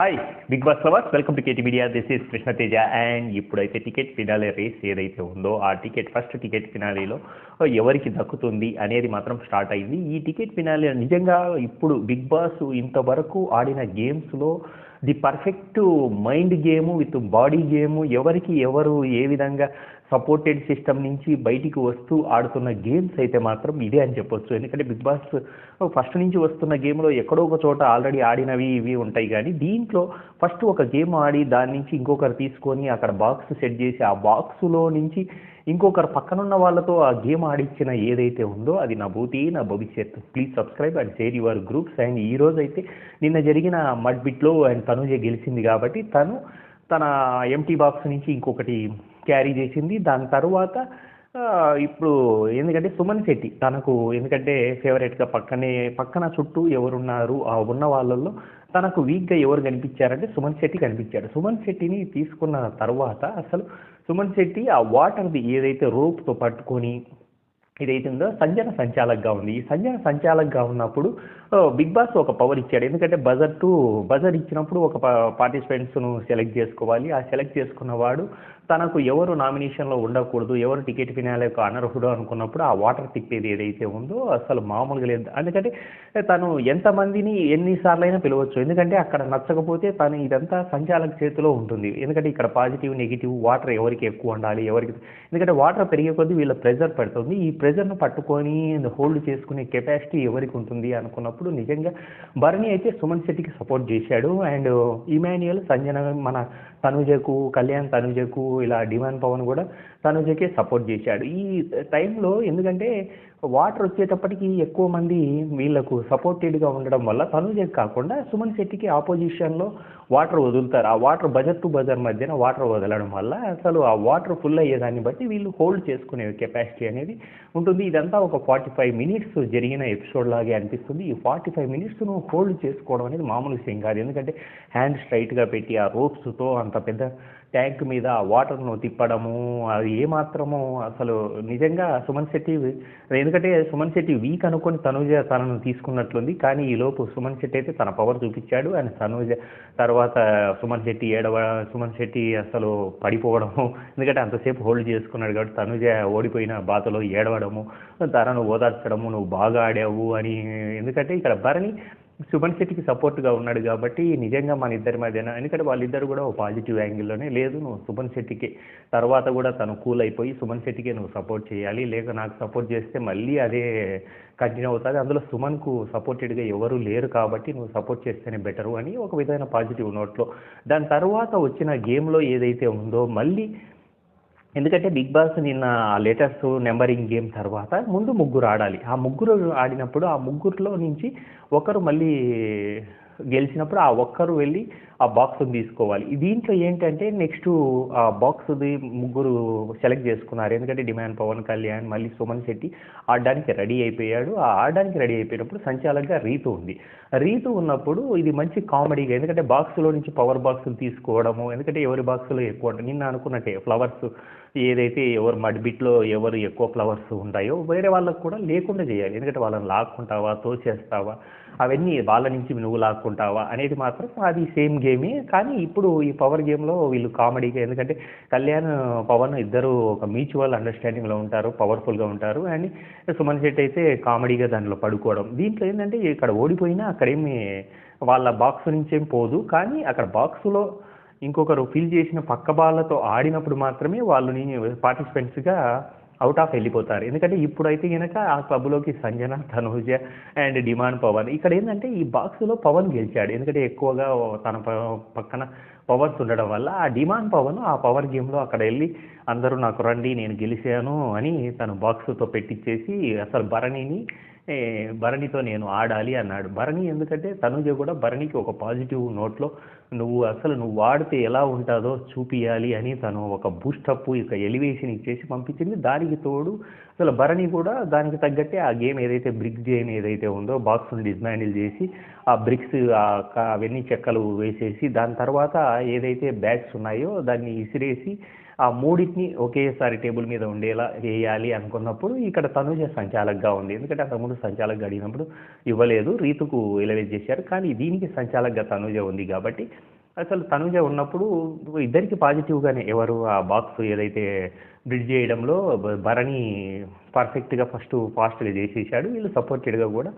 Hi Bigg Boss lovers welcome to KT media this is Krishnateja and ఇప్పుడైతే ticket finale race ఏదైతే ఉందో ఆ ticket first ticket ఫినాలేలో ఎవరికి దక్కుతుంది అనేది మాత్రం స్టార్ట్ అయింది. ఈ టికెట్ ఫినాలే నిజంగా ఇప్పుడు బిగ్ బాస్ ఇంతవరకు ఆడిన గేమ్స్లో the perfect mind game with body game ఎవరికి ఎవరు ఏ విధంగా సపోర్టెడ్ సిస్టమ్ నుంచి బయటికి వస్తూ ఆడుతున్న గేమ్స్ అయితే మాత్రం ఇదే అని చెప్పొచ్చు. ఎందుకంటే బిగ్ బాస్ ఫస్ట్ నుంచి వస్తున్న గేమ్లో ఎక్కడో ఒక చోట ఆల్రెడీ ఆడినవి ఇవి ఉంటాయి. కానీ దీంట్లో ఫస్ట్ ఒక గేమ్ ఆడి దాని నుంచి ఇంకొకరు తీసుకొని అక్కడ బాక్స్ సెట్ చేసి ఆ బాక్స్లో నుంచి ఇంకొకరు పక్కనున్న వాళ్ళతో ఆ గేమ్ ఆడిచ్చిన ఏదైతే ఉందో అది నా భూతి నా భవిష్యత్ please subscribe and share your groups and ఈ రోజు అయితే నిన్న జరిగిన మడ్ బిట్లో అండ్ తనుజ గెలిచింది కాబట్టి తను తన ఎంటీ బాక్స్ నుంచి ఇంకొకటి క్యారీ చేసింది. దాని తర్వాత ఇప్పుడు ఎందుకంటే సుమన్ శెట్టి తనకు ఎందుకంటే ఫేవరెట్గా పక్కనే పక్కన చుట్టూ ఎవరున్నారు ఆ ఉన్న వాళ్ళల్లో తనకు వీక్గా ఎవరు కనిపించారంటే సుమన్ శెట్టి కనిపించాడు. సుమన్ శెట్టిని తీసుకున్న తర్వాత అసలు సుమన్ శెట్టి ఆ వాటర్ది ఏదైతే రోప్తో పట్టుకొని ఏదైతుందో ఉందో సంజన సంచాలకగా ఉంది. ఈ సంజన సంచాలకగా ఉన్నప్పుడు బిగ్ బాస్ ఒక పవర్ ఇచ్చాడు. ఎందుకంటే బజర్ టు బజర్ ఇచ్చినప్పుడు ఒక పార్టిసిపెంట్స్ను సెలెక్ట్ చేసుకోవాలి. ఆ సెలెక్ట్ చేసుకున్న వాడు తనకు ఎవరు నామినేషన్లో ఉండకూడదు ఎవరు టికెట్ ఫినాలకు అనర్హుడు అనుకున్నప్పుడు ఆ వాటర్ తిప్పేది ఏదైతే ఉందో అసలు మామూలుగా లేదు. ఎందుకంటే తను ఎంతమందిని ఎన్నిసార్లు అయినా పిలవచ్చు. ఎందుకంటే అక్కడ నచ్చకపోతే తను ఇదంతా సంచాలక చేతిలో ఉంటుంది. ఎందుకంటే ఇక్కడ పాజిటివ్ నెగిటివ్ వాటర్ ఎవరికి ఎక్కువ ఉండాలి ఎవరికి ఎందుకంటే వాటర్ పెరిగే కొద్దీ వీళ్ళ ప్రెజర్ పడుతుంది. ఈ ప్రెజర్ను పట్టుకొని హోల్డ్ చేసుకునే కెపాసిటీ ఎవరికి ఉంటుంది అనుకున్నప్పుడు నిజంగా భరణి అయితే సుమన్ శెట్టికి సపోర్ట్ చేశాడు. అండ్ ఇమాన్యుయల్ సంజన మన తనుజకు కళ్యాణ్ తనుజకు ఇలా డిమాండ్ పవన్ కూడా తనుజకే సపోర్ట్ చేశాడు. ఈ టైంలో ఎందుకంటే వాటర్ వచ్చేటప్పటికి ఎక్కువ మంది వీళ్ళకు సపోర్టెడ్గా ఉండడం వల్ల తనుజకి కాకుండా సుమన్ శెట్టికి ఆపోజిషన్లో వాటర్ వదులుతారు. ఆ వాటర్ బజర్ టు బజర్ మధ్యన వాటర్ వదలడం వల్ల అసలు ఆ వాటర్ ఫుల్ అయ్యేదాన్ని బట్టి వీళ్ళు హోల్డ్ చేసుకునే కెపాసిటీ అనేది ఉంటుంది. ఇదంతా ఒక ఫార్టీ ఫైవ్ మినిట్స్ జరిగిన ఎపిసోడ్ లాగే అనిపిస్తుంది. ఈ ఫార్టీ ఫైవ్ మినిట్స్ను హోల్డ్ చేసుకోవడం అనేది మామూలు విషయం కాదు. ఎందుకంటే హ్యాండ్ స్ట్రైట్గా పెట్టి ఆ రోప్స్తో అంత పెద్ద ట్యాంక్ మీద ఆ వాటర్ను తిప్పడము అది ఏమాత్రము అసలు నిజంగా సుమన్ శెట్టి ఎందుకంటే సుమన్ శెట్టి వీక్ అనుకొని తనుజ తనను తీసుకున్నట్లుంది. కానీ ఈ లోపు సుమన్ శెట్టి అయితే తన పవర్ చూపించాడు. అండ్ తనుజ తర్వాత సుమన్ శెట్టి ఏడవ సుమన్ శెట్టి అసలు పడిపోవడము. ఎందుకంటే అంతసేపు హోల్డ్ చేసుకున్నాడు కాబట్టి తనుజ ఓడిపోయిన బాధలో ఏడవడము తనను ఓదార్చడము నువ్వు బాగా ఆడావు అని. ఎందుకంటే ఇక్కడ భరణి సుమన్ శెట్టికి సపోర్ట్గా ఉన్నాడు కాబట్టి నిజంగా మన ఇద్దరి మధ్యన ఎందుకంటే వాళ్ళిద్దరు కూడా ఒక పాజిటివ్ యాంగిల్లోనే లేదు. నువ్వు సుమన్ శెట్టికి తర్వాత కూడా తను కూల్ అయిపోయి సుమన్ శెట్టికే నువ్వు సపోర్ట్ చేయాలి. లేక నాకు సపోర్ట్ చేస్తే మళ్ళీ అదే కంటిన్యూ అవుతుంది. అందులో సుమన్కు సపోర్టెడ్గా ఎవరు లేరు కాబట్టి నువ్వు సపోర్ట్ చేస్తేనే బెటరు అని ఒక విధమైన పాజిటివ్ నోట్లో. దాని తర్వాత వచ్చిన గేమ్లో ఏదైతే ఉందో మళ్ళీ ఎందుకంటే బిగ్ బాస్ నిన్న లేటెస్ట్ నెంబరింగ్ గేమ్ తర్వాత ముందు ముగ్గురు ఆడాలి. ఆ ముగ్గురు ఆడినప్పుడు ఆ ముగ్గురులో నుంచి ఒకరు మళ్ళీ గెలిచినప్పుడు ఆ ఒక్కరు వెళ్ళి ఆ బాక్స్ని తీసుకోవాలి. దీంట్లో ఏంటంటే నెక్స్ట్ ఆ బాక్స్ది ముగ్గురు సెలెక్ట్ చేసుకున్నారు. ఎందుకంటే డిమాండ్ పవన్ కళ్యాణ్ మళ్ళీ సుమన్ శెట్టి ఆడడానికి రెడీ అయిపోయాడు. ఆ ఆడడానికి రెడీ అయిపోయినప్పుడు సంచాలకంగా రీతు ఉంది. రీతు ఉన్నప్పుడు ఇది మంచి కామెడీగా ఎందుకంటే బాక్స్లో నుంచి పవర్ బాక్స్ తీసుకోవడము ఎందుకంటే ఎవరి బాక్స్లో ఎక్కువ నిన్న అనుకున్నట్టే ఫ్లవర్స్ ఏదైతే ఎవరు మడ్బిట్లో ఎవరు ఎక్కువ ఫ్లవర్స్ ఉంటాయో వేరే వాళ్ళకు కూడా లేకుండా చేయాలి. ఎందుకంటే వాళ్ళని లాక్కుంటావా తోచేస్తావా అవన్నీ వాళ్ళ నుంచి నువ్వు లాక్కుంటావా అనేది మాత్రం అది సేమ్ గేమే కానీ ఇప్పుడు ఈ పవర్ గేమ్లో వీళ్ళు కామెడీగా ఎందుకంటే కళ్యాణ్ పవన్ ఇద్దరు ఒక మ్యూచువల్ అండర్స్టాండింగ్లో ఉంటారు పవర్ఫుల్గా ఉంటారు. అండ్ సుమన్ శెట్టి అయితే కామెడీగా దానిలో పడుకోవడం. దీంట్లో ఏంటంటే ఇక్కడ ఓడిపోయినా అక్కడేమి వాళ్ళ బాక్స్ నుంచి ఏం పోదు. కానీ అక్కడ బాక్స్లో ఇంకొకరు ఫిల్ చేసిన పక్క బాళ్ళతో ఆడినప్పుడు మాత్రమే వాళ్ళని పార్టిసిపెంట్స్గా అవుట్ ఆఫ్ వెళ్ళిపోతారు. ఎందుకంటే ఇప్పుడైతే కనుక ఆ క్లబ్లోకి సంజన తనూజ అండ్ డిమాండ్ పవన్. ఇక్కడ ఏంటంటే ఈ బాక్స్లో పవన్ గెలిచాడు. ఎందుకంటే ఎక్కువగా తన ప- పక్కన పవర్స్ ఉండడం వల్ల ఆ డిమాండ్ పవన్ ఆ పవర్ గేమ్లో అక్కడ వెళ్ళి అందరూ నాకు రండి నేను గెలిచాను అని తను బాక్స్తో పెట్టించేసి అసలు భరణిని భరణితో నేను ఆడాలి అన్నాడు. భరణి ఎందుకంటే తనుజ కూడా భరణికి ఒక పాజిటివ్ నోట్లో నువ్వు అసలు నువ్వు వాడితే ఎలా ఉంటుందో చూపియాలి అని తను ఒక బూస్టప్ ఇక ఎలివేషన్ ఇచ్చేసి పంపించింది. దానికి తోడు అసలు భరణి కూడా దానికి తగ్గట్టే ఆ గేమ్ ఏదైతే బ్రిక్ గేమ్ ఏదైతే ఉందో బాక్స్ని డిస్మాండిల్ చేసి ఆ బ్రిక్స్ అవన్నీ చెక్కలు వేసేసి దాని తర్వాత ఏదైతే బ్యాగ్స్ ఉన్నాయో దాన్ని ఇసిరేసి ఆ మూడింటిని ఒకేసారి టేబుల్ మీద ఉండేలా వేయాలి అనుకున్నప్పుడు ఇక్కడ తనుజ సంచాలకగా ఉంది. ఎందుకంటే అంతకుముందు సంచాలకగా అడిగినప్పుడు ఇవ్వలేదు. రీతుకు ఎలవేట్ చేశారు. కానీ దీనికి సంచాలకగా తనుజ ఉంది కాబట్టి అసలు తనుజ ఉన్నప్పుడు ఇద్దరికి పాజిటివ్గానే ఎవరు ఆ బాక్స్ ఏదైతే బ్రిడ్జ్ చేయడంలో భరణి పర్ఫెక్ట్గా ఫస్ట్ ఫాస్ట్గా చేసేసాడు వీళ్ళు సపోర్టెడ్గా కూడా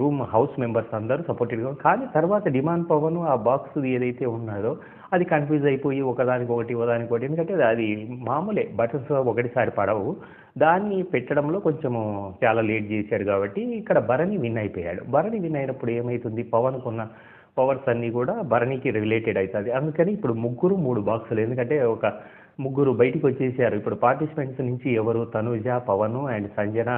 రూమ్ హౌస్ మెంబర్స్ అందరూ సపోర్టెడ్గా కానీ తర్వాత డిమాండ్ పవన్ ఆ బాక్స్ ఏదైతే ఉన్నదో అది కన్ఫ్యూజ్ అయిపోయి ఒకదానికి ఒకటి ఒకదానికి ఒకటి ఎందుకంటే అది మామూలే. బటన్స్ ఒకటిసారి పడవు. దాన్ని పెట్టడంలో కొంచెము చాలా లేట్ చేశాడు కాబట్టి ఇక్కడ భరణి విన్ అయిపోయాడు. భరణి విన్ అయినప్పుడు ఏమవుతుంది పవన్కున్న పవర్స్ అన్నీ కూడా భరణికి రిలేటెడ్ అవుతుంది అందుకని ఇప్పుడు ముగ్గురు మూడు బాక్సులు ఎందుకంటే ఒక ముగ్గురు బయటికి వచ్చేసారు. ఇప్పుడు పార్టిసిపెంట్స్ నుంచి ఎవరు? తనుజ పవన్ అండ్ సంజన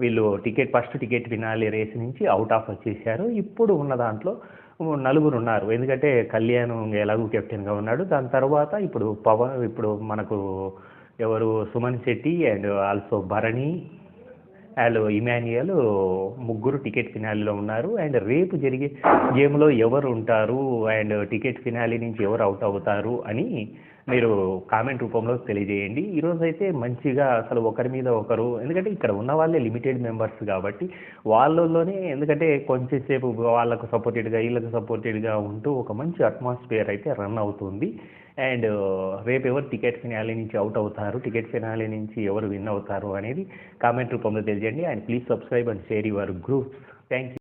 వీళ్ళు ticket first ticket finale race నుంచి అవుట్ ఆఫ్ వచ్చేసారు. ఇప్పుడు ఉన్న దాంట్లో నలుగురు ఉన్నారు ఎందుకంటే కళ్యాణ్ ఎలాగూ కెప్టెన్గా ఉన్నాడు. దాని తర్వాత ఇప్పుడు పవన్ ఇప్పుడు మనకు ఎవరు? Suman Shetty and also Bharani. And Emmanuel ముగ్గురు టికెట్ ఫినాలీలో ఉన్నారు. అండ్ రేపు జరిగే గేమ్లో ఎవరు ఉంటారు? అండ్ టికెట్ ఫినాలీ నుంచి ఎవరు అవుట్ అవుతారు? అని మీరు కామెంట్ రూపంలో తెలియజేయండి. ఈరోజు అయితే మంచిగా అసలు ఒకరి మీద ఒకరు ఎందుకంటే ఇక్కడ ఉన్న వాళ్ళే లిమిటెడ్ మెంబర్స్ కాబట్టి వాళ్ళలోనే ఎందుకంటే కొంచెంసేపు వాళ్ళకు సపోర్టెడ్గా వీళ్ళకు సపోర్టెడ్గా ఉంటూ ఒక మంచి అట్మాస్ఫియర్ అయితే రన్ అవుతుంది. అండ్ రేపు ఎవరు టికెట్ ఫినాలే నుంచి అవుట్ అవుతారు టికెట్ ఫినాలే నుంచి ఎవరు విన్ అవుతారు అనేది కామెంట్ రూపంలో తెలియజేయండి. And please subscribe and share your groups. Thank you.